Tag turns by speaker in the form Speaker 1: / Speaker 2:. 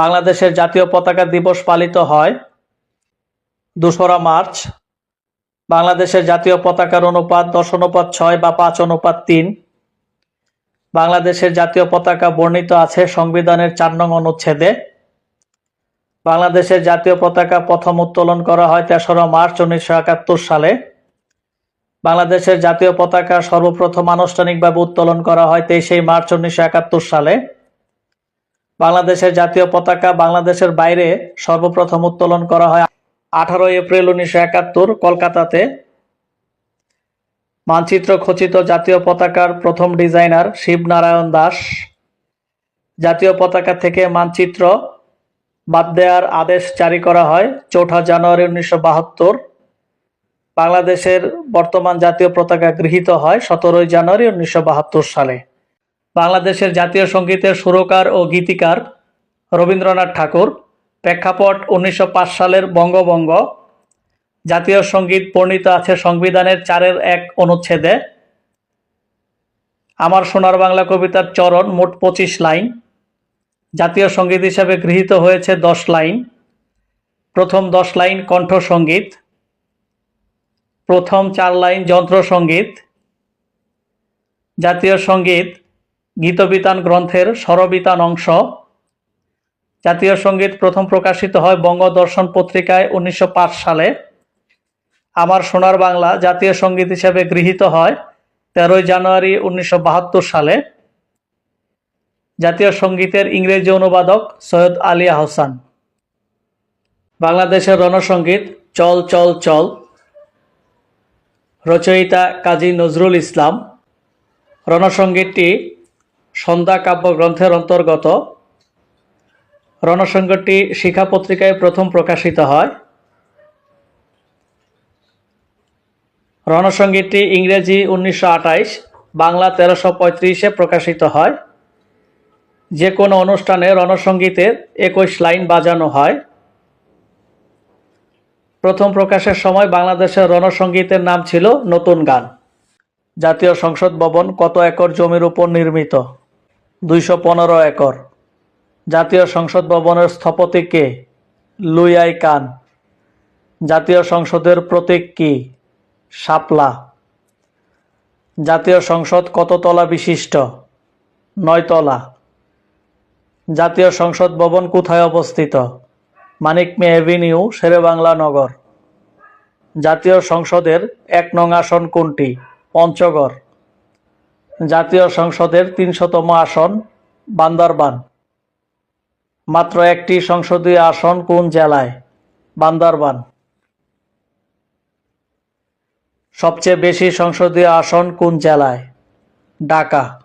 Speaker 1: বাংলাদেশের জাতীয় পতাকা দিবস পালিত হয় দোসরা মার্চ। বাংলাদেশের জাতীয় পতাকার অনুপাত দশ অনুপাত ছয় বা পাঁচ অনুপাত তিন। বাংলাদেশের জাতীয় পতাকা বর্ণিত আছে সংবিধানের চার নং অনুচ্ছেদে। বাংলাদেশের জাতীয় পতাকা প্রথম উত্তোলন করা হয় তেসরা মার্চ উনিশশো একাত্তর সালে। বাংলাদেশের জাতীয় পতাকা সর্বপ্রথম আনুষ্ঠানিকভাবে উত্তোলন করা হয় তেইশে মার্চ উনিশশো একাত্তর সালে। বাংলাদেশের জাতীয় পতাকা বাংলাদেশের বাইরে সর্বপ্রথম উত্তোলন করা হয় আঠারোই এপ্রিল উনিশশো একাত্তর কলকাতাতে। মানচিত্র খচিত জাতীয় পতাকার প্রথম ডিজাইনার শিবনারায়ণ দাস। জাতীয় পতাকা থেকে মানচিত্র বাদ দেওয়ার আদেশ জারি করা হয় চৌঠা জানুয়ারি উনিশশো বাহাত্তর। বাংলাদেশের বর্তমান জাতীয় পতাকা গৃহীত হয় সতেরোই জানুয়ারি উনিশশো বাহাত্তর সালে। বাংলাদেশের জাতীয় সঙ্গীতের সুরকার ও গীতিকার রবীন্দ্রনাথ ঠাকুর, প্রেক্ষাপট উনিশশো পাঁচ সালের বঙ্গভঙ্গ, জাতীয় সংগীত বর্ণিত আছে সংবিধানের চারের এক অনুচ্ছেদে। আমার সোনার বাংলা কবিতার চরণ মোট পঁচিশ লাইন। জাতীয় সংগীত হিসাবে গৃহীত হয়েছে দশ লাইন। প্রথম দশ লাইন কণ্ঠ সংগীত প্রথম চার লাইন যন্ত্র সংগীত জাতীয় সংগীত গীতবিতান গ্রন্থের স্বরবিতান অংশ। জাতীয় সংগীত প্রথম প্রকাশিত হয় বঙ্গদর্শন পত্রিকায় উনিশশো পাঁচ সালে। আমার সোনার বাংলা জাতীয় সংগীত হিসেবে গৃহীত হয় তেরোই জানুয়ারি উনিশশো বাহাত্তর সালে। জাতীয় সঙ্গীতের ইংরেজি অনুবাদক সৈয়দ আলী আহসান বাংলাদেশের রণসঙ্গীত চল চল চল। রচয়িতা কাজী নজরুল ইসলাম। রণসঙ্গীতটি সন্ধ্যা কাব্যগ্রন্থের অন্তর্গত। রণসঙ্গীতটি শিখা পত্রিকায় প্রথম প্রকাশিত হয়। রণসঙ্গীতটি ইংরেজি উনিশশো বাংলা তেরোশো পঁয়ত্রিশে প্রকাশিত হয়। যে কোনো অনুষ্ঠানে রণসঙ্গীতের একুশ লাইন বাজানো হয়। প্রথম প্রকাশের সময় বাংলাদেশের রণসঙ্গীতের নাম ছিল নতুন গান। জাতীয় সংসদ ভবন কত একর জমির উপর নির্মিত? দুইশো পনেরো একর। জাতীয় সংসদ ভবনের স্থপতি কে? লুইয়াই কান। জাতীয় সংসদের প্রতীক কি? শাপলা। জাতীয় সংসদ কত তলা বিশিষ্ট? নয়তলা। জাতীয় সংসদ ভবন কোথায় অবস্থিত? মানিক মে এভিনিউ, শেরেবাংলা নগর। জাতীয় সংসদের এক নং আসন কোনটি? পঞ্চগড়। জাতীয় সংসদের তিনশতম আসন, বান্দরবান। মাত্র একটি সংসদীয় আসন কোন জেলায়? বান্দরবান। সবচেয়ে বেশি সংসদীয় আসন কোন জেলায়? ঢাকা।